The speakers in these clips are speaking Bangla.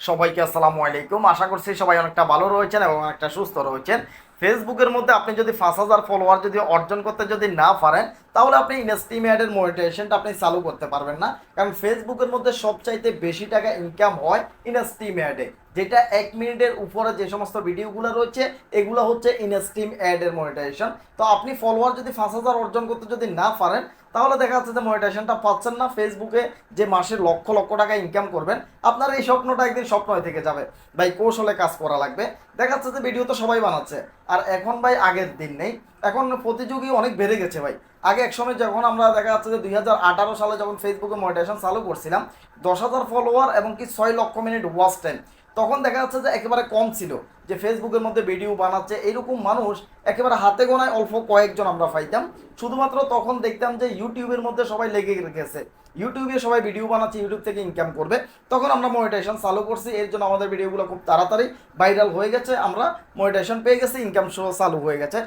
সবাইকে আসসালামু আলাইকুম। আশা করছি সবাই অনেকটা ভালো রয়েছেন এবং অনেকটা সুস্থ রয়েছেন। ফেসবুকের মধ্যে আপনি যদি পাঁচ হাজার ফলোয়ার যদি অর্জন করতে যদি না পারেন, তাহলে আপনি ইনস্টিমেটের মনিটাইজেশনটা আপনি চালু করতে পারবেন না। কারণ ফেসবুকের মধ্যে সবচাইতে বেশি টাকা ইনকাম হয় ইনস্টিমেটে যেটা এক মিনিটের উপরে যে সমস্ত ভিডিওগুলো রয়েছে, এগুলো হচ্ছে ইনস্টিম অ্যাডের মনিটাইজেশন তো আপনি ফলোয়ার যদি পাঁচ হাজার অর্জন করতে যদি না পারেন তাহলে দেখা যাচ্ছে যে মনিটাইজেশনটা পাচ্ছেন না। ফেসবুকে যে মাসে লক্ষ লক্ষ টাকা ইনকাম করবেন, আপনার এই স্বপ্নটা একদিন স্বপ্ন হয়ে থেকে যাবে। ভাই, কৌশলে কাজ করা লাগবে। দেখা যাচ্ছে যে ভিডিও তো সবাই বানাচ্ছে। আর এখন ভাই, আগের দিন নেই। এখন প্রতিযোগী অনেক বেড়ে গেছে ভাই। আগে এক সময় যখন আমরা দেখা যাচ্ছে যে দুই হাজার আঠারো সালে যখন ফেসবুকে মনিটাইজেশন চালু করছিলাম, দশ হাজার ফলোয়ার এবং কি ছয় লক্ষ মিনিট ওয়াচ টাইম তখন দেখা যাচ্ছে যে একেবারে কম ছিল যে ফেসবুকের মধ্যে ভিডিও বানাচ্ছে এরকম মানুষ একেবারে হাতে গোনায় অল্প কয়েকজন আমরা পাইতাম। শুধুমাত্র তখন দেখতাম যে ইউটিউবের মধ্যে সবাই লেগে রেখেছে ইউটিউবে সবাই ভিডিও বানাচ্ছে, ইউটিউব থেকে ইনকাম করবে। তখন আমরা মনিটাইজেশন চালু করছি, এর জন্য আমাদের ভিডিওগুলো খুব তাড়াতাড়ি ভাইরাল হয়ে গেছে, আমরা মনিটাইজেশন পেয়ে গেছি ইনকাম শো চালু হয়ে গেছে।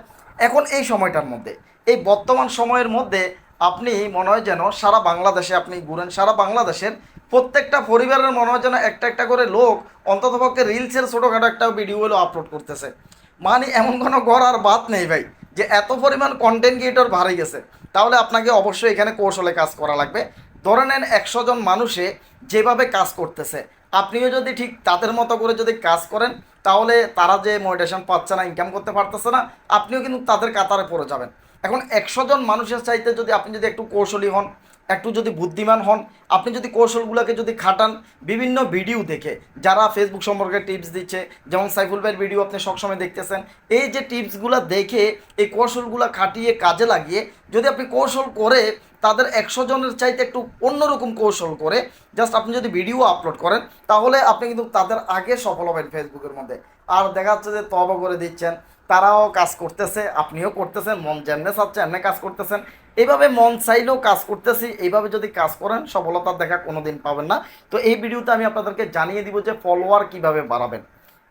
এখন এই সময়টার মধ্যে, এই বর্তমান সময়ের মধ্যে আপনি মনে হয় যেন সারা বাংলাদেশে আপনি ঘুরেন, সারা বাংলাদেশের প্রত্যেকটা পরিবারের মনে হয় যেন একটা একটা করে লোক অন্ততপক্ষে রিলসের ছোটোখাটো একটা ভিডিও আপলোড করতেছে। মানে এমন কোনো ঘর আর বাদ নেই ভাই, যে এত পরিমাণ কন্টেন্ট ক্রিয়েটর বাড়ে গেছে। তাহলে আপনাকে অবশ্যই এখানে কৌশলে কাজ করা লাগবে। ধরে নেন একশো জন মানুষে যেভাবে কাজ করতেছে, আপনিও যদি ঠিক তাদের মতো করে যদি কাজ করেন, তাহলে তারা যে মোটিভেশন পাচ্ছে না ইনকাম করতে পারতেছে না, আপনিও কিন্তু তাদের কাতারে পড়ে যাবেন। এখন একশো জন মানুষের চাইতে যদি আপনি যদি একটু কৌশলী হন একটু যদি বুদ্ধিমান হন, আপনি যদি কৌশলগুলোকে যদি খাটান, বিভিন্ন ভিডিও দেখে, যারা ফেসবুক সম্পর্কে টিপস দিচ্ছে, যেমন সাইফুল ভাইয়ের ভিডিও আপনি সবসময় দেখতেছেন, এই যে টিপসগুলো দেখে, এই কৌশলগুলো খাটিয়ে কাজে লাগিয়ে, যদি আপনি কৌশল করে, তাদের একশো জনের চাইতে একটু অন্যরকম কৌশল করে জাস্ট আপনি যদি ভিডিও আপলোড করেন, তাহলে আপনি কিন্তু তাদের আগে সফল হবেন ফেসবুকের মধ্যে। আর দেখা যাচ্ছে যে তবা করে দিচ্ছেন তারাও কাজ করতেছে, আপনিও করতেছেন, মন যেমনে চাচ্ছে এমনি কাজ করতেছেন। এইভাবে মন চাইলেও কাজ করতেছি, এইভাবে যদি কাজ করেন সফলতার দেখা কোনো দিন পাবেন না। তো এই ভিডিওতে আমি আপনাদেরকে জানিয়ে দিব যে ফলোয়ার কীভাবে বাড়াবেন।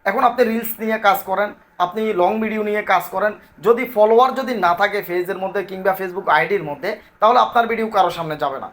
এখন আপনি রিলস নিয়ে কাজ করেন, আপনি লং ভিডিও নিয়ে কাজ করেন, যদি ফলোয়ার যদি না থাকে ফেজের মধ্যে কিংবা ফেসবুক আইডির মধ্যে, তাহলে আপনার ভিডিও কারোর সামনে যাবে না।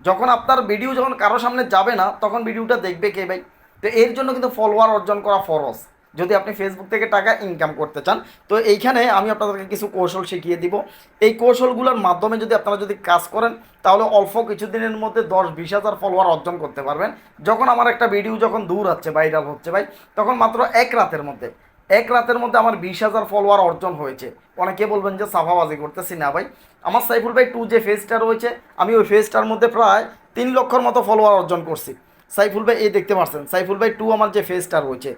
যখন আপনার ভিডিও যখন কারোর সামনে যাবে না, তখন ভিডিওটা দেখবে কে ভাই? তো এর জন্য কিন্তু ফলোয়ার অর্জন করা ফরজ। যদি আপনি ফেসবুক থেকে টাকা ইনকাম করতে চান, তো এইখানে আমি আপনাদেরকে কিছু কৌশল শিখিয়ে দিব। এই কৌশলগুলোর মাধ্যমে যদি আপনারা যদি কাজ করেন, তাহলে অল্প কিছুদিনের মধ্যে দশ বিশ হাজার ফলোয়ার অর্জন করতে পারবেন। যখন আমার একটা ভিডিও যখন দূর হচ্ছে ভাইরাল হচ্ছে ভাই, তখন মাত্র এক রাতের মধ্যে, এক রাতের মধ্যে আমার বিশ হাজার ফলোয়ার অর্জন হয়েছে। অনেকে বলবেন যে সাফাবাজি করতেছি না ভাই। আমার সাইফুল ভাই টু যে ফেজটা রয়েছে, আমি ওই ফেজটার মধ্যে প্রায় তিন লক্ষর মতো ফলোয়ার অর্জন করছি। সাইফুল ভাই, এই দেখতে পাচ্ছেন, সাইফুল ভাই টু আমার যে ফেজটা রয়েছে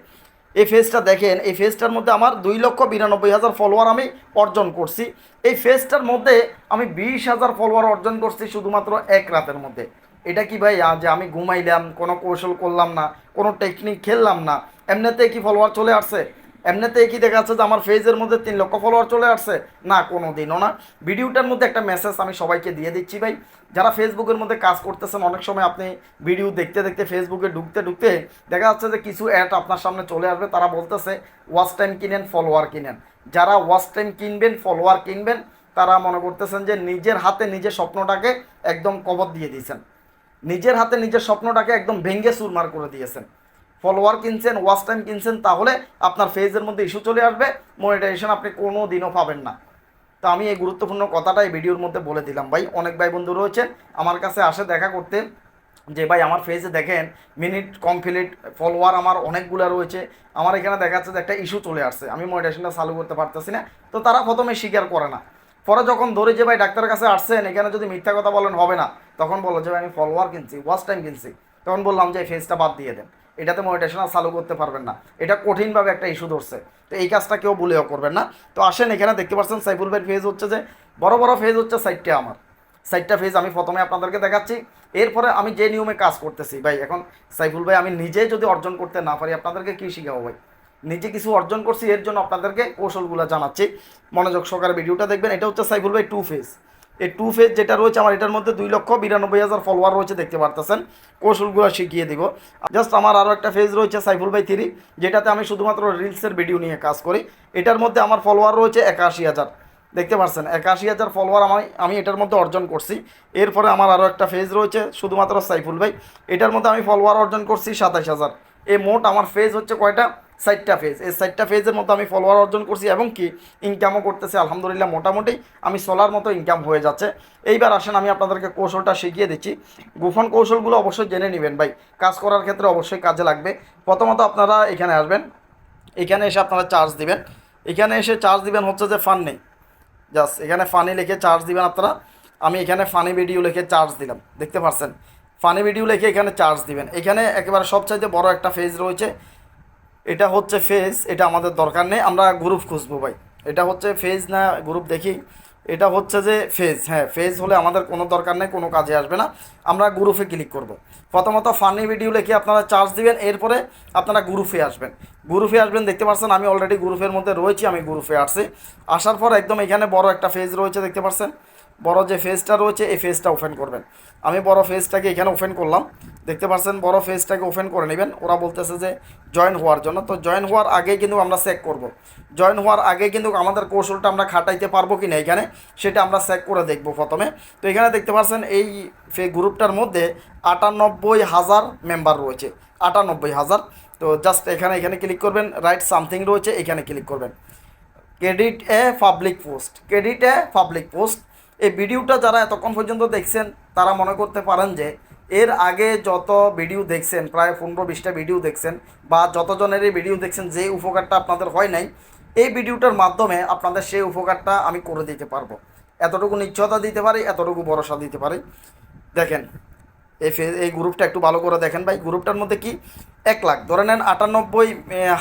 এই ফেজটা দেখেন, এই ফেজটার মধ্যে আমার দুই লক্ষ বিরানব্বই হাজার ফলোয়ার আমি অর্জন করছি। এই ফেজটার মধ্যে আমি বিশ হাজার ফলোয়ার অর্জন করছি শুধুমাত্র এক রাতের মধ্যে। এটা কি ভাই যে আমি ঘুমাইলাম, কোনো কৌশল করলাম না, কোনো টেকনিক খেললাম না এমনিতে কি ফলোয়ার চলে আসছে? এমনিতে কি দেখা যাচ্ছে যে আমার ফেজের মধ্যে তিন লক্ষ ফলোয়ার চলে আসছে? না কোনো দিনও না। ভিডিওটার মধ্যে একটা মেসেজ আমি সবাইকে দিয়ে দিচ্ছি ভাই। যারা ফেসবুকের মধ্যে কাজ করতেছেন, অনেক সময় আপনি ভিডিও দেখতে দেখতে ফেসবুকে ঢুকতে ঢুকতে দেখা যাচ্ছে যে কিছু অ্যাড আপনার সামনে চলে আসবে। তারা বলতেছে ওয়াচ টাইম কিনেন ফলোয়ার কিনেন। যারা ওয়াচ টাইম কিনবেন ফলোয়ার কিনবেন, তারা মনে করতেছেন যে নিজের হাতে নিজের স্বপ্নটাকে একদম কবর দিয়ে দিয়েছেন। নিজের হাতে নিজের স্বপ্নটাকে একদম ভেঙ্গে সুরমার করে দিয়েছেন। ফলোয়ার কিনছেন ওয়াচ টাইম কিনছেন, তাহলে আপনার ফেজের মধ্যে ইস্যু চলে আসবে। মনিটাইজেশন আপনি কোনো দিনও পাবেন না। তো আমি এই গুরুত্বপূর্ণ কথাটা এই ভিডিওর মধ্যে বলে দিলাম। ভাই, অনেক ভাই বন্ধু রয়েছেন, আমার কাছে আসে দেখা করতে। যে ভাই, আমার ফেজে দেখেন মিনিট কমপ্লিট ফলোয়ার আমার অনেকগুলো রয়েছে। আমার এখানে দেখা যাচ্ছে যে একটা ইস্যু চলে আসছে। আমি মনিটাইজেশনটা চালু করতে পারতেছি না। তো তারা প্রথমে স্বীকার করে না। পরে যখন ধরে যে ভাই ডাক্তারের কাছে আসছেন, এখানে যদি মিথ্যা কথা বলেন হবে না। তখন বলো যে ভাই, আমি ফলোয়ার কিনছি ওয়াচ টাইম কিনছি। তখন বললাম যে ফেজটা বাদ দিয়ে দেন। এটাতে আর চালু করতে পারবেন না। এটা কঠিনভাবে একটা ইস্যু ধরছে। তো এই কাজটা কেউ বলেও করবেন না। তো আসেন এখানে দেখতে পাচ্ছেন সাইফুল ভাইয়ের ফেজ হচ্ছে যে, বড় বড় ফেজ হচ্ছে সাইডটা আমার। সাইডটা ফেজ আমি প্রথমে আপনাদেরকে দেখাচ্ছি। এরপরে আমি যে নিয়মে কাজ করতেছি, ভাই, এখন সাইফুল ভাই, আমি নিজে যদি অর্জন করতে না পারি, আপনাদেরকে কী শিখাবো ভাই? নিজে কিছু অর্জন করছি, এর জন্য আপনাদেরকে কৌশলগুলো জানাচ্ছি। মনোযোগ সহকারে ভিডিওটা দেখবেন। এটা হচ্ছে সাইফুল ভাই টু ফেজ এই টু ফেজ যেটা রয়েছে আমার এটার মধ্যে দুই লক্ষ বিরানব্বই হাজার ফলোয়ার রয়েছে, দেখতে পারতেছেন। কৌশলগুলো শিখিয়ে দিব। জাস্ট আমার আরও একটা ফেজ রয়েছে সাইফুল ভাই থ্রি যেটাতে আমি শুধুমাত্র রিলসের ভিডিও নিয়ে কাজ করি। এটার মধ্যে আমার ফলোয়ার রয়েছে একাশি হাজার। দেখতে পাচ্ছেন একাশি হাজার ফলোয়ার আমি আমি এটার মধ্যে অর্জন করছি। এরপরে আমার আরও একটা ফেজ রয়েছে শুধুমাত্র সাইফুল ভাই। এটার মধ্যে আমি ফলোয়ার অর্জন করছি সাতাশ হাজার। এই মোট আমার ফেজ হচ্ছে কয়টা? সাইটটা ফেজ এই সাইটটা ফেজের মতো আমি ফলোয়ার অর্জন করছি এবং কি ইনকামও করতেছি, আলহামদুলিল্লাহ মোটামুটি আমি সোলার মতো ইনকাম হয়ে যাচ্ছে। এইবার আসেন, আমি আপনাদেরকে কৌশলটা শিখিয়ে দিচ্ছি। গোপন কৌশলগুলো অবশ্যই জেনে নেবেন ভাই। কাজ করার ক্ষেত্রে অবশ্যই কাজে লাগবে। প্রথমত আপনারা এখানে আসবেন। এখানে এসে আপনারা চার্জ দিবেন। এখানে এসে চার্জ দিবেন হচ্ছে যে ফান নেই জাস্ট এখানে ফানি লিখে চার্জ দিবেন আপনারা। আমি এখানে ফানি ভিডিও লিখে চার্জ দিলাম। দেখতে পাচ্ছেন ফানি ভিডিও লিখে এখানে চার্জ দিবেন। এখানে একেবারে সবচাইতে বড় একটা ফেজ রয়েছে। এটা হচ্ছে ফেজ এটা আমাদের দরকার নেই, আমরা গ্রুপ খুঁজবো ভাই। এটা হচ্ছে ফেজ না গ্রুপ দেখি। এটা হচ্ছে যে ফেজ হ্যাঁ ফেজ হলে আমাদের কোনো দরকার নেই, কোনো কাজে আসবে না। আমরা গ্রুপে ক্লিক করব। প্রথমত ফানি ভিডিও লিখে আপনারা চার্জ দিবেন, এরপরে আপনারা গ্রুপে আসবেন। গ্রুপে আসবেন, দেখতে পাচ্ছেন আমি অলরেডি গ্রুপের মধ্যে রয়েছি, আমি গ্রুপে আসছি। আসার পর একদম এখানে বড় একটা ফেজ রয়েছে, দেখতে পাচ্ছেন বড় যে ফেজটা রয়েছে, এই ফেজটা ওপেন করবেন। আমি বড় ফেজটাকে এখানে ওপেন করলাম। দেখতে পাচ্ছেন, বড় ফেজটাকে ওপেন করে নেবেন। ওরা বলতেছে যে জয়েন হওয়ার জন্য। তো জয়েন হওয়ার আগে কিন্তু আমরা চেক করব। জয়েন হওয়ার আগে কিন্তু আমাদের কৌশলটা আমরা খাটাইতে পারব কি না এখানে, সেটা আমরা চেক করে দেখব প্রথমে। তো এখানে দেখতে পাচ্ছেন, এই গ্রুপটার মধ্যে আটানব্বই হাজার মেম্বার রয়েছে। আটানব্বই হাজার। তো জাস্ট এখানে এখানে ক্লিক করবেন রাইট সামথিং রয়েছে, এখানে ক্লিক করবেন। Credit a public post credit a public post এই ভিডিওটা যারা এতক্ষণ পর্যন্ত দেখছেন, তারা মনে করতে পারেন যে এর আগে যত ভিডিও দেখছেন, প্রায় পনেরো বিশটা ভিডিও দেখছেন বা যতজনেরই ভিডিও দেখছেন, যে উপকারটা আপনাদের হয় নাই, এই ভিডিওটার মাধ্যমে আপনাদের সেই উপকারটা আমি করে দিতে পারব। এতটুকু নিশ্চয়তা দিতে পারি, এতটুকু ভরসা দিতে পারি। দেখেন এই এই গ্রুপটা একটু ভালো করে দেখেন ভাই। গ্রুপটার মধ্যে কি? এক লাখ। ধরে নেন আটানব্বই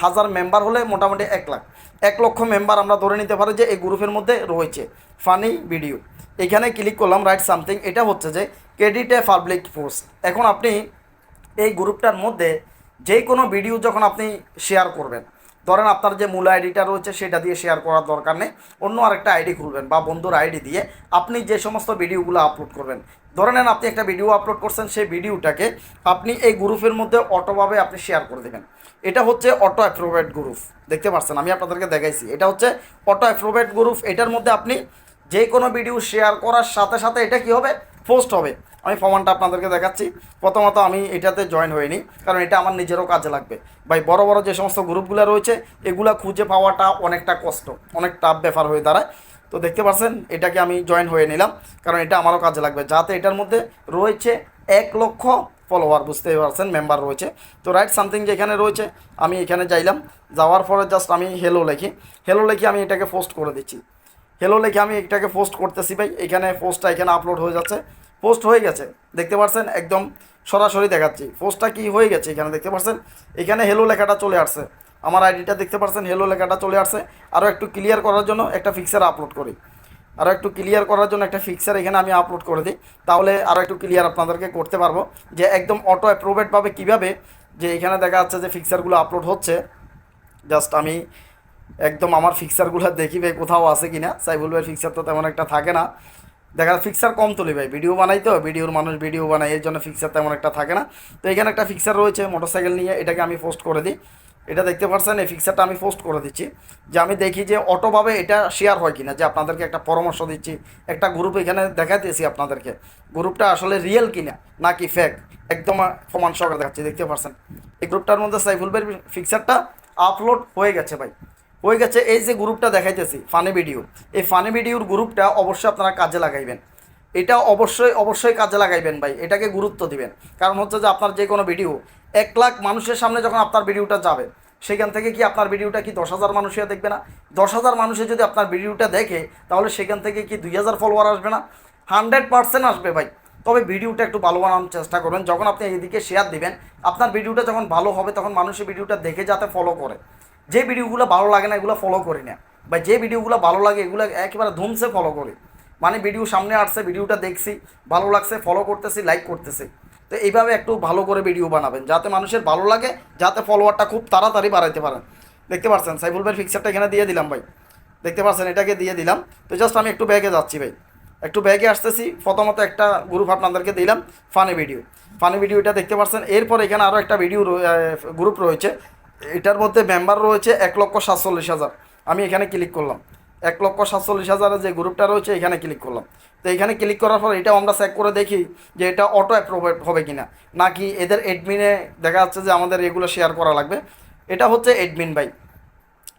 হাজার মেম্বার হলে মোটামুটি এক লাখ। এক লক্ষ মেম্বার আমরা ধরে নিতে পারি যে এই গ্রুপের মধ্যে রয়েছে। ফানি ভিডিও এখানে ক্লিক করলাম রাইট সামথিং এটা হচ্ছে যে ক্রেডিট এ পাবলিক পোস্ট এখন আপনি এই গ্রুপটার মধ্যে যে কোনো ভিডিও যখন আপনি শেয়ার করবেন ধরেন আপনার যে মূল আইডিটা রয়েছে, সেটা দিয়ে শেয়ার করার দরকার নেই। অন্য আরেকটা আইডি খুলবেন বা বন্ধুর আইডি দিয়ে আপনি যে সমস্ত ভিডিওগুলো আপলোড করবেন। ধরে নেন আপনি একটা ভিডিও আপলোড করছেন, সেই ভিডিওটাকে আপনি এই গ্রুপের মধ্যে অটোভাবে আপনি শেয়ার করে দেবেন। এটা হচ্ছে অটো অ্যাপ্রোভেট গ্রুপ দেখতে পাচ্ছেন, আমি আপনাদেরকে দেখাইছি। এটা হচ্ছে অটো অ্যাপ্রোভেট গ্রুপ এটার মধ্যে আপনি যে কোনো ভিডিও শেয়ার করার সাথে সাথে এটা কি হবে? পোস্ট হবে। আমি প্রমাণটা আপনাদেরকে দেখাচ্ছি। প্রথমত আমি এটাতে জয়েন হইনি, কারণ এটা আমার নিজেরও কাজে লাগবে। ভাই, বড় বড় যে সমস্ত গ্রুপগুলো রয়েছে, এগুলা খুঁজে পাওয়াটা অনেকটা কষ্ট, অনেক টাফ ব্যাপার হয়ে দাঁড়ায়। তো দেখতে পাচ্ছেন, এটাকে আমি জয়েন হয়ে নিলাম, কারণ এটা আমারও কাজে লাগবে। যাতে এটার মধ্যে রয়েছে এক লক্ষ ফলোয়ার বুঝতে পারছেন মেম্বার রয়েছে। তো রাইট সামথিং যেখানে রয়েছে, আমি এখানে যাইলাম। যাওয়ার পরে জাস্ট আমি হেলো লিখি। হেলো লেখি, আমি এটাকে পোস্ট করে দিচ্ছি। হেলো লিখে, আমি এটাকে পোস্ট করতেছি, ভাই। এখানে পোস্টটা এখানে আপলোড হয়ে যাচ্ছে। পোস্ট হয়ে গেছে। দেখতে পাচ্ছেন একদম সরাসরি দেখাচ্ছি। পোস্টটা কি হয়ে গেছে এখানে দেখতে পাচ্ছেন এখানে হেলো লেখাটা চলে আসছে। আমার আইডিটা দেখতে পাচ্ছেন হেলো লেখাটা চলে আসছে। আরও একটু ক্লিয়ার করার জন্য একটা ফিক্সার আপলোড করি। আরও একটু ক্লিয়ার করার জন্য একটা ফিক্সার এখানে আমি আপলোড করে দিই। তাহলে আরও একটু ক্লিয়ার আপনাদেরকে করতে পারব যে একদম অটো অ্যাপ্রোভেটভাবে কীভাবে যে এখানে দেখা যাচ্ছে যে ফিক্সারগুলো আপলোড হচ্ছে। জাস্ট আমি একদম আমার ফিক্সারগুলো দেখি ভাই কোথাও আছে কি না সাইবুল ভাইয়ের ফিক্সার তো তেমন একটা থাকে না। দেখা যায় ফিক্সার কম তুলি ভাই। ভিডিও বানাই তো ভিডিওর মানুষ ভিডিও বানায়, এর জন্য ফিক্সার তেমন একটা থাকে না। তো এখানে একটা ফিক্সার রয়েছে মোটরসাইকেল নিয়ে, এটাকে আমি পোস্ট করে দিই। এটা দেখতে পাচ্ছেন, এই ফিক্সারটা আমি পোস্ট করে দিচ্ছি। যে আমি দেখি যে অটোভাবে এটা শেয়ার হয় কিনা, যে আপনাদেরকে একটা পরামর্শ দিচ্ছি। একটা গ্রুপ এখানে দেখাইতেছি আপনাদেরকে। গ্রুপটা আসলে রিয়েল কিনা, নাকি ফেক একদম সমান সহকারে দেখাচ্ছি, দেখতে পাচ্ছেন। এই গ্রুপটার মধ্যে সাইফুল ভাইয়ের ফিক্সারটা আপলোড হয়ে গেছে ভাই। হয়ে গেছে এই যে গ্রুপটা দেখাইতেছি ফানি ভিডিও এই ফানি ভিডিওর গ্রুপটা অবশ্যই আপনারা কাজে লাগাইবেন। এটা অবশ্যই অবশ্যই কাজে লাগাইবেন ভাই, এটাকে গুরুত্ব দিবেন। কারণ হচ্ছে যে আপনার যে কোনো ভিডিও এক লাখ মানুষের সামনে যখন আপনার ভিডিওটা যাবে, সেখান থেকে কি আপনার ভিডিওটা কি দশ হাজার মানুষে দেখবে না? দশ হাজার মানুষে যদি আপনার ভিডিওটা দেখে, তাহলে সেখান থেকে কি দুই হাজার ফলোয়ার আসবে না? হান্ড্রেড পার্সেন্ট আসবে ভাই। তবে ভিডিওটা একটু ভালো বানানোর চেষ্টা করবেন। যখন আপনি এদিকে শেয়ার দিবেন, আপনার ভিডিওটা যখন ভালো হবে, তখন মানুষের ভিডিওটা দেখে যাতে ফলো করে। যে ভিডিওগুলো ভালো লাগে না, এগুলো ফলো করি না। বা যে ভিডিওগুলো ভালো লাগে, এগুলো একেবারে ধুমসে ফলো করি। মানে ভিডিও সামনে আসছে, ভিডিওটা দেখছি, ভালো লাগছে ফলো করতেছি লাইক করতেছি। তো এইভাবে একটু ভালো করে ভিডিও বানাবেন, যাতে মানুষের ভালো লাগে, যাতে ফলোয়ারটা খুব তাড়াতাড়ি বাড়াইতে পারেন দেখতে পাচ্ছেন সাইফুল ভাই ফিক্সারটা এখানে দিয়ে দিলাম ভাই। দেখতে পাচ্ছেন এটাকে দিয়ে দিলাম। তো জাস্ট আমি একটু ব্যাগে যাচ্ছি ভাই। একটু ব্যাগে আসতেছি। প্রথমত একটা গ্রুপ আপনাদেরকে দিলাম ফানি ভিডিও ফানি ভিডিওটা দেখতে পাচ্ছেন এরপর এখানে আরও একটা ভিডিও গ্রুপ রয়েছে। এটার মধ্যে মেম্বার রয়েছে এক লক্ষ সাতচল্লিশ হাজার। আমি এখানে ক্লিক করলাম। এক লক্ষ সাতচল্লিশ হাজারের যে গ্রুপটা রয়েছে, এখানে ক্লিক করলাম। তো এখানে ক্লিক করার পর এটাও আমরা চেক করে দেখি যে এটা অটো অ্যাপ্রুভ হবে কিনা। নাকি এদের অ্যাডমিনে দেখা যাচ্ছে যে আমাদের এগুলো শেয়ার করা লাগবে। এটা হচ্ছে অ্যাডমিন বাই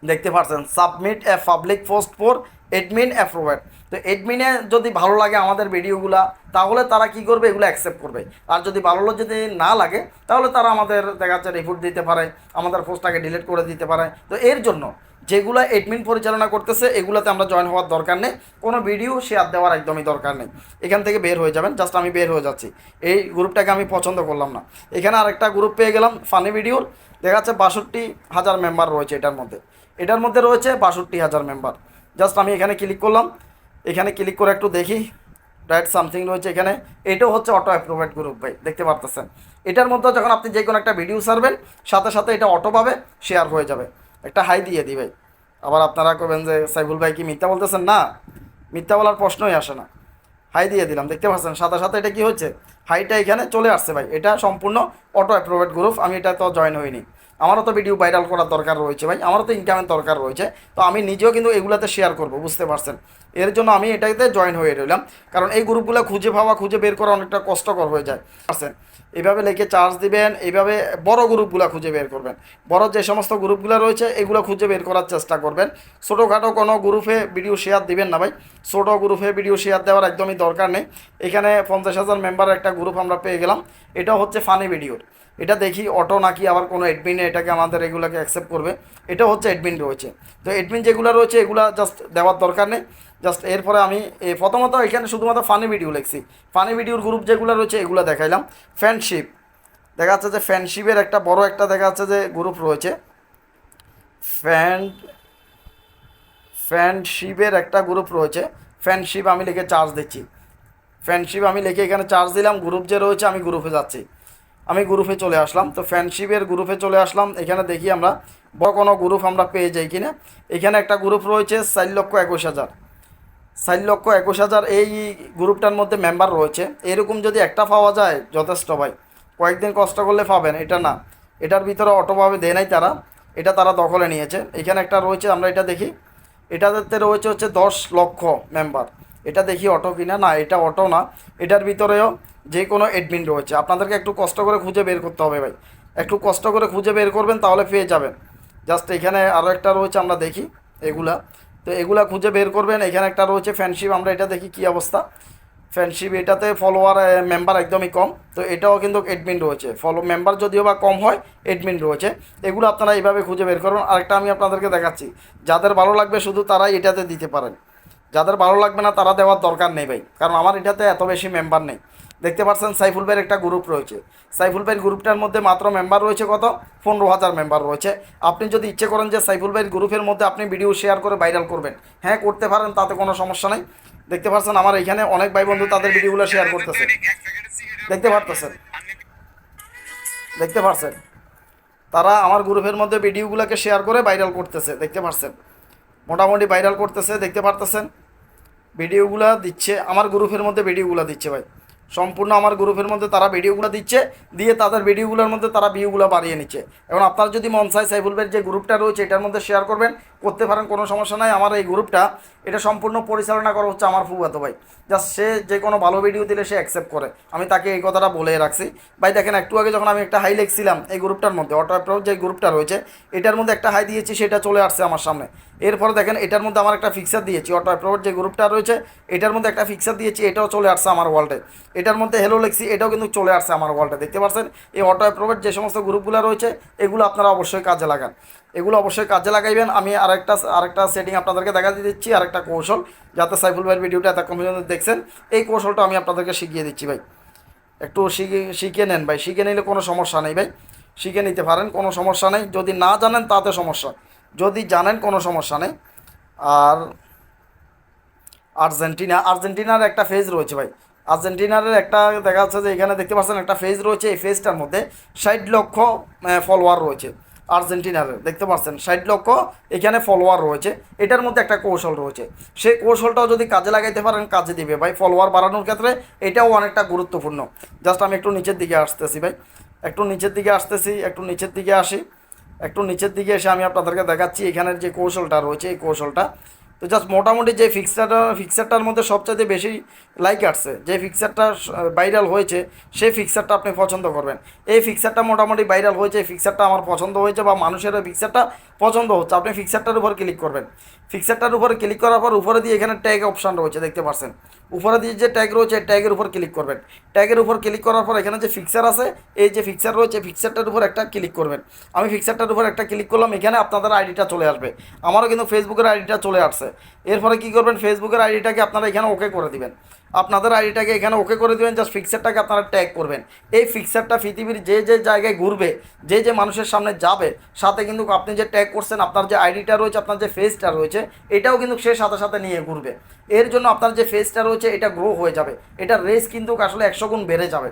দেখতে পাচ্ছেন submit a public post for admin approved তো এডমিনে যদি ভালো লাগে আমাদের ভিডিওগুলা, তাহলে তারা কি করবে? এগুলো অ্যাকসেপ্ট করবে। আর যদি ভালো যদি না লাগে, তাহলে তারা আমাদের দেখা যাচ্ছে রিপোর্ট দিতে পারে, আমাদের পোস্টটাকে ডিলিট করে দিতে পারে। তো এর জন্য যেগুলো এডমিন পরিচালনা করতেছে, এগুলোতে আমরা জয়েন হওয়ার দরকার নেই। কোনো ভিডিও শেয়ার দেওয়ার একদমই দরকার নেই। এখান থেকে বের হয়ে যাবেন। জাস্ট আমি বের হয়ে যাচ্ছি। এই গ্রুপটাকে আমি পছন্দ করলাম না। এখানে আরেকটা গ্রুপ পেয়ে গেলাম ফানি ভিডিওর দেখা যাচ্ছে বাষট্টি হাজার মেম্বার রয়েছে এটার মধ্যে। এটার মধ্যে রয়েছে বাষট্টি হাজার মেম্বার জাস্ট আমি এখানে ক্লিক করলাম। এখানে ক্লিক করে একটু দেখি। রাইট সামথিং রয়েছে এখানে। এটাও হচ্ছে অটো অ্যাপ্রুভেড গ্রুপ ভাই, দেখতে পারতেছেন। এটার মধ্যে যখন আপনি যে কোনো একটা ভিডিও সারবেন সাথে সাথে এটা অটো পাবে শেয়ার হয়ে যাবে। একটা হাই দিয়ে ভাই। আবার আপনারা করবেন যে, সাইফুল ভাই কি মিথ্যা বলতেছেন? না, মিথ্যা বলার প্রশ্নই আসে না। হাই দিয়ে দিলাম, দেখতে পাচ্ছেন? সাথে সাথে এটা কি হচ্ছে হাইটা এখানে চলে আসছে ভাই। এটা সম্পূর্ণ অটো অ্যাপ্রুভেড গ্রুপ আমি এটা তো জয়েন হইনি। আমারও তো ভিডিও ভাইরাল করার দরকার রয়েছে ভাই, আমারও তো ইনকামের দরকার রয়েছে। তো আমি নিজেও কিন্তু এগুলাতে শেয়ার করব, বুঝতে পারছেন? এর জন্য আমি এটাতে জয়েন হয়ে রইলাম। কারণ এই গ্রুপগুলো খুঁজে পাওয়া, খুঁজে বের করা অনেকটা কষ্টকর হয়ে যায় পারছেন? এইভাবে লিখে চার্জ দিবেন এইভাবে বড় গ্রুপগুলো খুঁজে বের করবেন। বড় যে সমস্ত গ্রুপগুলো রয়েছে, এগুলো খুঁজে বের করার চেষ্টা করবেন। ছোটোখাটো কোনো গ্রুপে ভিডিও শেয়ার দিবেন না ভাই। ছোটো গ্রুপে ভিডিও শেয়ার দেওয়ার একদমই দরকার নেই। এখানে পঞ্চাশ হাজার মেম্বারের একটা গ্রুপ আমরা পেয়ে গেলাম। এটা হচ্ছে ফানি ভিডিওর এটা দেখি অটো নাকি আবার কোনো এডমিনে এটাকে আমাদের এগুলোকে অ্যাকসেপ্ট করবে। এটা হচ্ছে এডমিন রয়েছে। তো এডমিন যেগুলো রয়েছে, এগুলো জাস্ট দেওয়ার দরকার নেই। জাস্ট এরপরে আমি প্রথমত এখানে শুধুমাত্র ফানি ভিডিও লিখছি। ফানি ভিডিওর গ্রুপ যেগুলো রয়েছে, এগুলো দেখাইলাম। ফ্যানশিপ দেখা যাচ্ছে যে ফ্যানশিপের একটা বড় একটা দেখা যাচ্ছে যে গ্রুপ রয়েছে। ফ্যান ফ্যানশিপের একটা গ্রুপ রয়েছে। ফ্যানশিপ আমি লিখে চার্জ দিচ্ছি। ফ্যানশিপ আমি লিখে এখানে চার্জ দিলাম। গ্রুপ যে রয়েছে, আমি গ্রুপে যাচ্ছি। আমি গ্রুপে চলে আসলাম। তো ফ্যানশিপের গ্রুপে চলে আসলাম। এখানে দেখি আমরা বড় কোনো গ্রুপ আমরা পেয়ে যাই কিনা। এখানে একটা গ্রুপ রয়েছে চার লক্ষ একুশ হাজার। চার লক্ষ একুশ হাজার এই গ্রুপটার মধ্যে মেম্বার রয়েছে। এরকম যদি একটা পাওয়া যায়, যথেষ্ট ভাই। কয়েকদিন কষ্ট করলে পাবেন, এটা না। এটার ভিতরে অটোভাবে দেয় নাই তারা। এটা তারা দখলে নিয়েছে। এখানে একটা রয়েছে, আমরা এটা দেখি। এটাতে রয়েছে হচ্ছে দশ লক্ষ মেম্বার এটা দেখি অটো কিনা? না, এটা অটো না। এটার ভিতরেও যে কোনো এডমিন রয়েছে। আপনাদেরকে একটু কষ্ট করে খুঁজে বের করতে হবে ভাই। একটু কষ্ট করে খুঁজে বের করবেন, তাহলে পেয়ে যাবেন। জাস্ট এখানে আরও একটা রয়েছে, আমরা দেখি এগুলা। তো এগুলা খুঁজে বের করবেন। এখানে একটা রয়েছে ফ্যানশিপ আমরা এটা দেখি কী অবস্থা। ফ্যানশিপ এটাতে ফলোয়ার মেম্বার একদমই কম। তো এটাও কিন্তু এডমিন রয়েছে। ফলো মেম্বার যদিও বা কম হয় এডমিন রয়েছে। এগুলো আপনারা এইভাবে খুঁজে বের করুন। আরেকটা আমি আপনাদেরকে দেখাচ্ছি। যাদের ভালো লাগবে শুধু তারাই এটাতে দিতে পারেন। যাদের ভালো লাগবে না, তারা দেওয়ার দরকার নেই ভাই। কারণ আমার এটাতে এত বেশি মেম্বার নেই। দেখতে পাচ্ছেন সাইফুল ভাইয়ের একটা গ্রুপ রয়েছে। সাইফুল ভাইয়ের গ্রুপটার মধ্যে মাত্র মেম্বার রয়েছে কত? পনেরো হাজার মেম্বার রয়েছে। আপনি যদি ইচ্ছে করেন যে সাইফুল ভাইয়ের গ্রুপের মধ্যে আপনি ভিডিও শেয়ার করে ভাইরাল করবেন। হ্যাঁ করতে পারেন, তাতে কোনো সমস্যা নেই। দেখতে পাচ্ছেন আমার এখানে অনেক ভাই বন্ধু তাদের ভিডিওগুলো শেয়ার করতেছে। দেখতে পারতেছেন? দেখতে পারছেন? তারা আমার গ্রুপের মধ্যে ভিডিওগুলোকে শেয়ার করে ভাইরাল করতেছে। দেখতে পারছেন? মোটামুটি ভাইরাল করতেছে, দেখতে পারতেছেন? ভিডিওগুলো দিচ্ছে, আমার গ্রুপের মধ্যে ভিডিওগুলো দিচ্ছে ভাই। সম্পূর্ণ আমার গ্রুপের মধ্যে তারা ভিডিওগুলো দিচ্ছে, দিয়ে তাদের ভিডিওগুলোর মধ্যে তারা ভিউগুলো বাড়িয়ে নিচ্ছে। এবং আপনার যদি মন চায় যে গ্রুপটা রয়েছে, এটার মধ্যে শেয়ার করবেন করতে পারেন, কোনো সমস্যা নাই। আমার এই গ্রুপটা এটা সম্পূর্ণ পরিচালনা করা হচ্ছে আমার ফুয়াতো ভাই। জাস্ট সে যে কোনো ভালো ভিডিও দিলে সে অ্যাকসেপ্ট করে। আমি তাকে এই কথাটা বলে রাখছি। ভাই, দেখেন, একটু আগে যখন আমি একটা হাই লিখছিলাম এই গ্রুপটার মধ্যে অটো অ্যাপ্রো যে গ্রুপটা রয়েছে, এটার মধ্যে একটা হাই দিয়েছি, সেটা চলে আসছে আমার সামনে। এরপরে দেখেন, এটার মধ্যে আমার একটা ফিক্সার দিয়েছি। অটো অ্যাপ্রোর যে গ্রুপটা রয়েছে, এটার মধ্যে একটা ফিক্সার দিয়েছি, এটাও চলে আসছে আমার ওয়ার্ল্ডে এটার মধ্যে হেলো লিখছি, এটাও কিন্তু চলে আসছে আমার ওয়ার্ল্ডে দেখতে পাচ্ছেন? এই অটো অ্যাপ্রোভের যে সমস্ত গ্রুপগুলো রয়েছে, এগুলো আপনারা অবশ্যই কাজে লাগান। এগুলো অবশ্যই কাজে লাগাইবেন। আমি আরেকটা আরেকটা সেটিং আপনাদেরকে দেখা দিচ্ছি, আরেকটা কৌশল, যাতে সাইফুল ভাইয়ের ভিডিওটা এতক্ষণ পর্যন্ত দেখছেন। এই কৌশলটা আমি আপনাদেরকে শিখিয়ে দিচ্ছি ভাই। একটু শিখে শিখে নেন ভাই। শিখে নিলে কোনো সমস্যা নেই ভাই। শিখে নিতে পারেন, কোনো সমস্যা নেই। যদি না জানেন তাতে সমস্যা। যদি জানেন, কোনো সমস্যা নেই। আর আর্জেন্টিনা, আর্জেন্টিনার একটা ফেজ রয়েছে ভাই। আর্জেন্টিনার একটা দেখা যাচ্ছে যে এখানে দেখতে পাচ্ছেন একটা ফেজ রয়েছে। এই ফেজটার মধ্যে ষাট লক্ষ ফলোয়ার রয়েছে। আর্জেন্টিনার, দেখতে পাচ্ছেন, ষাট লক্ষ এখানে ফলোয়ার রয়েছে। এটার মধ্যে একটা কৌশল রয়েছে। সেই কৌশলটাও যদি কাজে লাগাইতে পারেন, কাজে দিবে। ভাই ফলোয়ার বাড়ানোর ক্ষেত্রে এটাও অনেকটা গুরুত্বপূর্ণ। জাস্ট আমি একটু নিচের দিকে আসতেছি, ভাই। একটু নিচের দিকে আসতেছি, একটু নিচের দিকে আসি। একটু নিচের দিকে এসে আমি আপনাদেরকে দেখাচ্ছি, এখানের যে কৌশলটা রয়েছে, এই কৌশলটা। তো জাস্ট মোটামুটি যে ফিক্সারটা ফিক্সারটার মধ্যে সবচাইতে বেশি লাইক আসছে, যে ফিক্সারটা ভাইরাল হয়েছে, সেই ফিক্সারটা আপনি পছন্দ করবেন। এই ফিক্সারটা মোটামুটি ভাইরাল হয়েছে ফিক্সারটা আমার পছন্দ হয়েছে বা মানুষের ওই ফিক্সারটা পছন্দ হচ্ছে, আপনি ফিক্সারটার উপর ক্লিক করবেন। ফিক্সারটার উপর ক্লিক করার পর উপরে দিয়ে এখানে ট্যাগ অপশান রয়েছে, দেখতে পাচ্ছেন উপরে দিয়ে যে ট্যাগ রয়েছে ট্যাগের উপর ক্লিক করবেন। ট্যাগের উপর ক্লিক করার পর এখানে যে ফিক্সার আছে, এই যে ফিক্সার রয়েছে ফিক্সারটার উপর একটা ক্লিক করবেন। আমি ফিক্সারটার উপর একটা ক্লিক করলাম, এখানে আপনাদের আইডিটা চলে আসবে। আমারও কিন্তু ফেসবুকের আইডিটা চলে আসছে। এরপরে কী করবেন ফেসবুকের আইডিটাকে আপনারা এখানে ওকে করে দিবেন। আপনাদের আইডিটাকে এখানে ওকে করে দেবেন জাস্ট ফিক্সারটাকে আপনারা ট্যাগ করবেন। এই ফিক্সারটা পৃথিবীর যে যে জায়গায় ঘুরবে, যে যে মানুষের সামনে যাবে, সাথে কিন্তু আপনি যে ট্যাগ করছেন, আপনার যে আইডিটা রয়েছে, আপনার যে ফেসটা রয়েছে, এটাও কিন্তু সে সাথে সাথে নিয়ে ঘুরবে। এর জন্য আপনার যে ফেসটা রয়েছে এটা গ্রো হয়ে যাবে। এটার রেস কিন্তু আসলে একশো গুণ বেড়ে যাবে।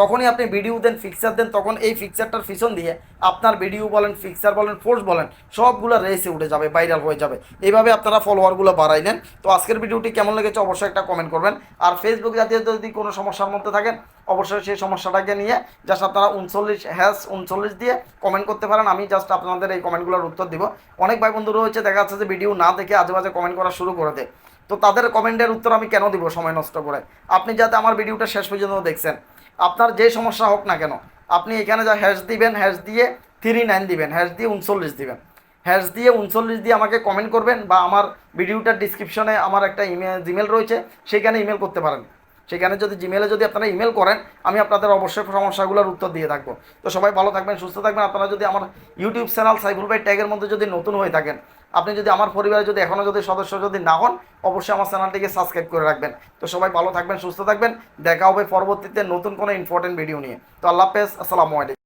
তখনই আপনি ভিডিও দেন ফিক্সার দেন, তখন এই ফিক্সারটার পিছন দিয়ে আপনার ভিডিও বলেন ফিক্সার বলেন ফোর্স বলেন, সবগুলো রেসে উঠে যাবে ভাইরাল হয়ে যাবে। এইভাবে আপনারা ফলোয়ারগুলো বাড়াই নেন। তো আজকের ভিডিওটি কেমন লেগেছে অবশ্যই একটা কমেন্ট করবেন। আর ফেসবুক জাতীয় যদি কোনো সমস্যার মধ্যে থাকেন, অবশ্যই সেই সমস্যাটাকে নিয়ে জাস্ট আপনারা উনচল্লিশ হ্যাশ উনচল্লিশ দিয়ে কমেন্ট করতে পারেন। আমি জাস্ট আপনাদের এই কমেন্টগুলোর উত্তর দিব। অনেক ভাই বন্ধু রয়েছে দেখা যাচ্ছে যে ভিডিও না দেখে আজে বাজে কমেন্ট করা শুরু করে দেয়। তো তাদের কমেন্টের উত্তর আমি কেন দিব? সময় নষ্ট করে। আপনি যাতে আমার ভিডিওটা শেষ পর্যন্ত দেখছেন। আপনার যে সমস্যা হোক না কেন, আপনি এখানে যা হ্যাশ দিবেন হ্যাশ দিয়ে থ্রি নাইন দিবেন হ্যাশ দিয়ে উনচল্লিশ দিবেন। হ্যাশ দিয়ে উনচল্লিশ দিয়ে আমাকে কমেন্ট করবেন বা আমার ভিডিওটার ডিসক্রিপশনে আমার একটা ইমেল জিমেল রয়েছে, সেখানে ইমেল করতে পারেন। সেখানে যদি জিমেলে যদি আপনারা ইমেল করেন, আমি আপনাদের অবশ্যই সমস্যাগুলোর উত্তর দিয়ে থাকব। তো সবাই ভালো থাকবেন, সুস্থ থাকবেন। আপনারা যদি আমার ইউটিউব চ্যানেল সাইফুল ভাই ট্যাগের মধ্যে যদি নতুন হয়ে থাকেন আপনি যদি আমার পরিবারে যদি এখনও যদি সদস্য যদি না হন, অবশ্যই আমার চ্যানেলটিকে সাবস্ক্রাইব করে রাখবেন। তো সবাই ভালো থাকবেন, সুস্থ থাকবেন। দেখা হবে পরবর্তীতে নতুন কোনো ইম্পর্টেন্ট ভিডিও নিয়ে। তো আল্লাহ হাফেজ, আসসালামু আলাইকুম।